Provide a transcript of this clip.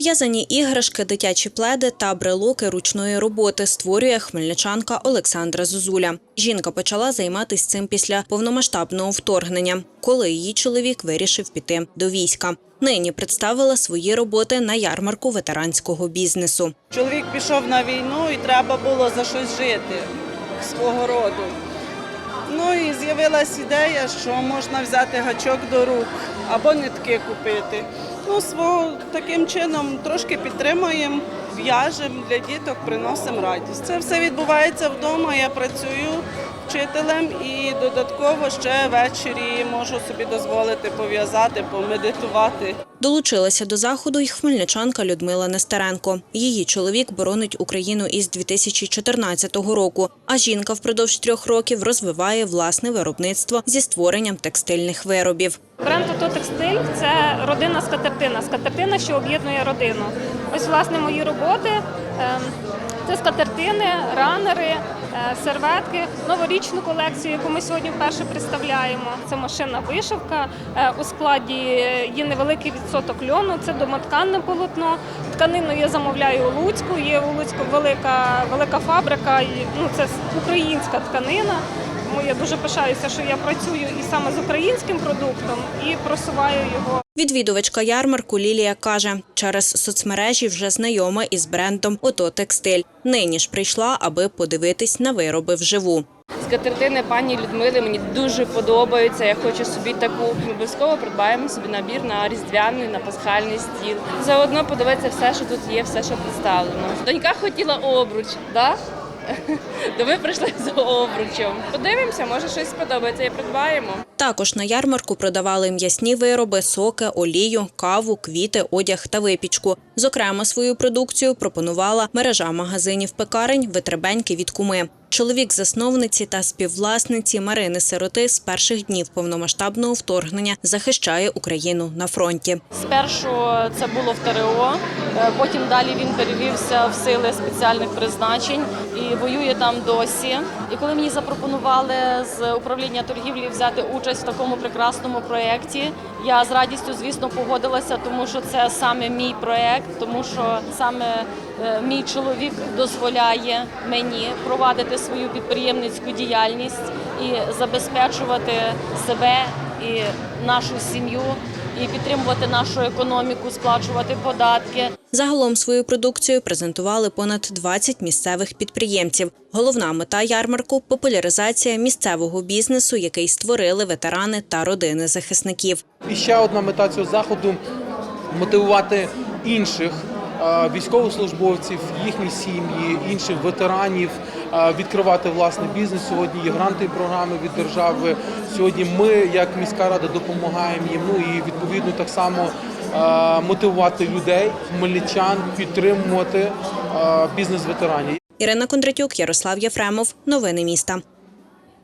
В'язані іграшки, дитячі пледи та брелоки ручної роботи створює хмельничанка Олександра Зозуля. Жінка почала займатися цим після повномасштабного вторгнення, коли її чоловік вирішив піти до війська. Нині представила свої роботи на ярмарку ветеранського бізнесу. Чоловік пішов на війну і треба було за щось жити свого роду. Ну і з'явилась ідея, що можна взяти гачок до рук або нитки купити. Ну, свого таким чином трошки підтримуємо, в'яжемо для діток, приносимо радість. Це все відбувається вдома. Я працюю вчителем і додатково ще ввечері можу собі дозволити пов'язати, помедитувати. Долучилася до заходу й хмельничанка Людмила Нестеренко. Її чоловік боронить Україну із 2014 року. А жінка впродовж трьох років розвиває власне виробництво зі створенням текстильних виробів. Бренд «Ото Текстиль це родина скатертина. Скатертина, що об'єднує родину. Ось власне мої роботи. Це скатертини, ранери, е, серветки, новорічну колекцію, яку ми сьогодні вперше представляємо. Це машинна вишивка. Е, У складі є невеликий відсоток льону, це домотканне полотно. Тканину я замовляю у Луцьку. Є у Луцьку велика, велика фабрика. Ну, це українська тканина. Тому я дуже пишаюся, що я працюю і саме з українським продуктом і просуваю його. Відвідувачка ярмарку Лілія каже, через соцмережі вже знайома із брендом «Ото Текстиль». Нині ж прийшла, аби подивитись на вироби вживу. Скатертини пані Людмили мені дуже подобаються. Я хочу собі таку. Ми обов'язково придбаємо собі набір на різдвяний, на пасхальний стіл. Заодно подивитися все, що тут є, все, що представлено. Донька хотіла обруч, да? То ми прийшли за обручем. Подивимося, може щось сподобається і придбаємо. Також на ярмарку продавали м'ясні вироби, соки, олію, каву, квіти, одяг та випічку. Зокрема, свою продукцію пропонувала мережа магазинів пекарень Витребеньки від куми. Чоловік засновниці та співвласниці Марини Сироти з перших днів повномасштабного вторгнення захищає Україну на фронті. Спершу це було в ТРО, е, потім далі він перевівся в сили спеціальних призначень і воює там досі. І коли мені запропонували з управління торгівлі взяти участь в такому прекрасному проєкті, я з радістю, звісно, погодилася, тому що це саме мій проєкт, тому що саме мій чоловік дозволяє мені провадити свою підприємницьку діяльність і забезпечувати себе і нашу сім'ю, і підтримувати нашу економіку, сплачувати податки. Загалом свою продукцію презентували понад 20 місцевих підприємців. Головна мета ярмарку популяризація місцевого бізнесу, який створили ветерани та родини захисників. І ще одна мета цього заходу мотивувати інших е, військовослужбовців, їхні сім'ї, інших ветеранів е, відкривати власний бізнес. Сьогодні є грантові програми від держави. Сьогодні ми, як міська рада, допомагаємо їм. Ну і відповідно так само е, мотивувати людей, хмельничан, підтримувати е, бізнес ветеранів. Ірина Кондратюк, Ярослав Єфремов. Новини міста.